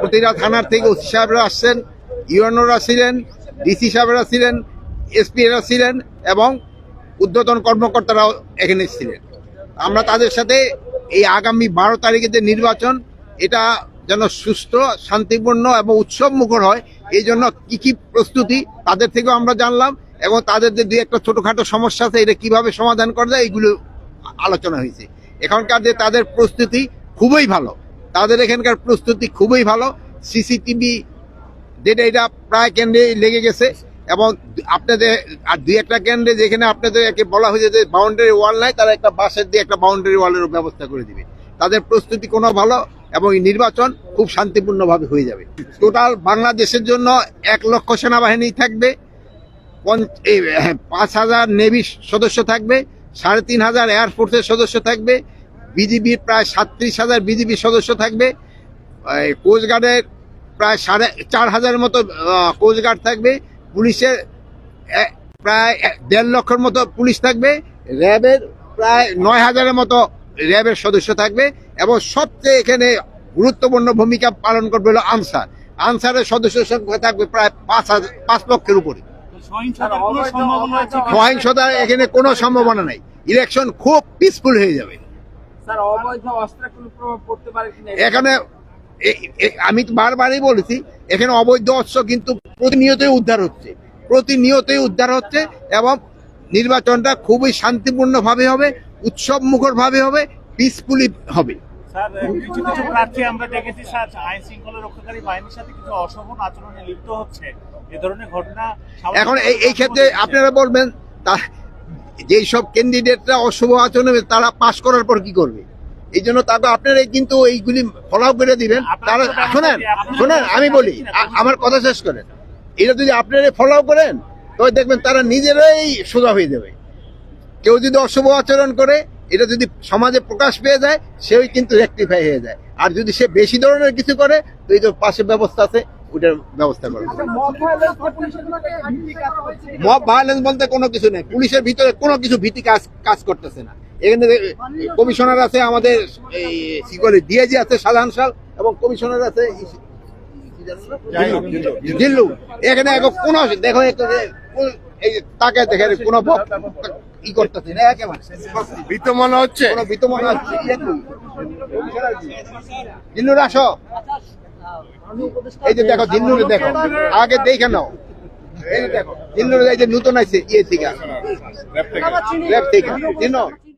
প্রতিটা থানার থেকে ওসি সাহেবরা আসছেন, ইউএনওরা ছিলেন, ডিসি সাহেবরা ছিলেন এসপি এরা ছিলেন এবং উদ্যতন কর্মকর্তারাও এখানে ছিলেন। আমরা তাদের সাথে এই আগামী বারো তারিখে যে নির্বাচন, এটা যেন সুস্থ, শান্তিপূর্ণ এবং উৎসব মুখর হয়, এই জন্য কী কী প্রস্তুতি তাদের থেকেও আমরা জানলাম এবং তাদের যে দুই একটা ছোটখাটো সমস্যা আছে, এটা কীভাবে সমাধান করা যায়, এইগুলো আলোচনা হয়েছে। এখানকার যে তাদের প্রস্তুতি খুবই ভালো। তাদের এখানকার প্রস্তুতি খুবই ভালো। সিসিটিভি যেটা এটা প্রায় কেন্দ্রে লেগে গেছে এবং আপনাদের আর দুই একটা কেন্দ্রে যেখানে আপনাদের একে বলা হয়েছে যে বাউন্ডারি ওয়াল নাই তারা একটা বাঁশের দিয়ে একটা বাউন্ডারি ওয়ালের ব্যবস্থা করে দিবে। তাদের প্রস্তুতি কোনো ভালো এবং এই নির্বাচন খুব শান্তিপূর্ণভাবে হয়ে যাবে। টোটাল বাংলাদেশের জন্য এক লক্ষ সেনাবাহিনী থাকবে হ্যাঁ, পাঁচ হাজার নেভি সদস্য থাকবে সাড়ে তিন হাজার এয়ারফোর্সের সদস্য থাকবে বিজিবির প্রায় সাতত্রিশ হাজার বিজিবি সদস্য থাকবে। কোস্টগার্ডের প্রায় সাড়ে চার হাজারের মতো কোস্টগার্ড থাকবে। পুলিশের প্রায় দেড় লক্ষের মতো পুলিশ থাকবে। র্যাবের প্রায় নয় হাজারের মতো র্যাবের সদস্য থাকবে। এবং সবচেয়ে এখানে গুরুত্বপূর্ণ ভূমিকা পালন করবে হলো আনসার। আনসারের সদস্য সংখ্যা থাকবে প্রায় পাঁচ হাজার পাঁচ লক্ষের উপরে? সহিংসতার এখানে কোনো সম্ভাবনা নাই। ইলেকশন খুব পিসফুল হয়ে যাবে। স্যার অবৈধ অস্ত্রের কোনো প্রভাব পড়তে পারে কিনা এখানে আমি তো বারবারই বলেছি এখানে অবৈধ অস্ত্র কিন্তু প্রতিনিয়তই উদ্ধার হচ্ছে। প্রতিনিয়তই উদ্ধার হচ্ছে এবং নির্বাচনটা খুবই শান্তিপূর্ণভাবে হবে উৎসব মুখর ভাবে হবে। পিসফুলি হবে কিছু কিছু প্রার্থী আমরা দেখেছি স্যার আইন শৃঙ্খলা রক্ষাকারী বাহিনীর সাথে কিছু অশোভন আচরণে লিপ্ত হচ্ছে। এ ধরনের ঘটনা এখন এই এই ক্ষেত্রে আপনারা বলবেন যেই সব ক্যান্ডিডেটরা অশুভ আচরণ হবে, তারা পাশ করার পর কি করবে? এই জন্য তাকে আপনারা কিন্তু এইগুলি ফলো করে দিবেন। তারা শোনেন শোনেন আমি বলি আমার কথা শেষ করেন। এটা যদি আপনারা ফলো করেন তবে দেখবেন তারা নিজেরাই সোজা হয়ে যাবে। কেউ যদি অশুভ আচরণ করে এটা যদি সমাজে প্রকাশ পেয়ে যায় সেই কিন্তু রেক্টিফাই হয়ে যায়। আর যদি সে বেশি ধরনের কিছু করে তো এই যে পাশে ব্যবস্থা আছে ওটার ব্যবস্থা করবে মব ভায়োলেন্স বলতে কোনো কিছু নেই। পুলিশের ভিতরে কোনো কিছু ভীতি কাজ কাজ করতেছে না। এখানে কমিশনার আছে আমাদের এই কি বলে ডিআইজি আছে সাধারণ সাল এবং কমিশনার আছে? জিল্লু। এখানে এখন কোনো দেখো একটা এই তাকে দেখে কোনো ই করতেছে না একেবারে। ভীত মনে হচ্ছে? কোনো জিল্লুর আসো। এই যে দেখো জিল্লুরে দেখো। আগে দেখে নাও। এই যে দেখো জিল্লুরে এই যে নতুন আছে ইয়ে থেকে। ল্যাব থেকে।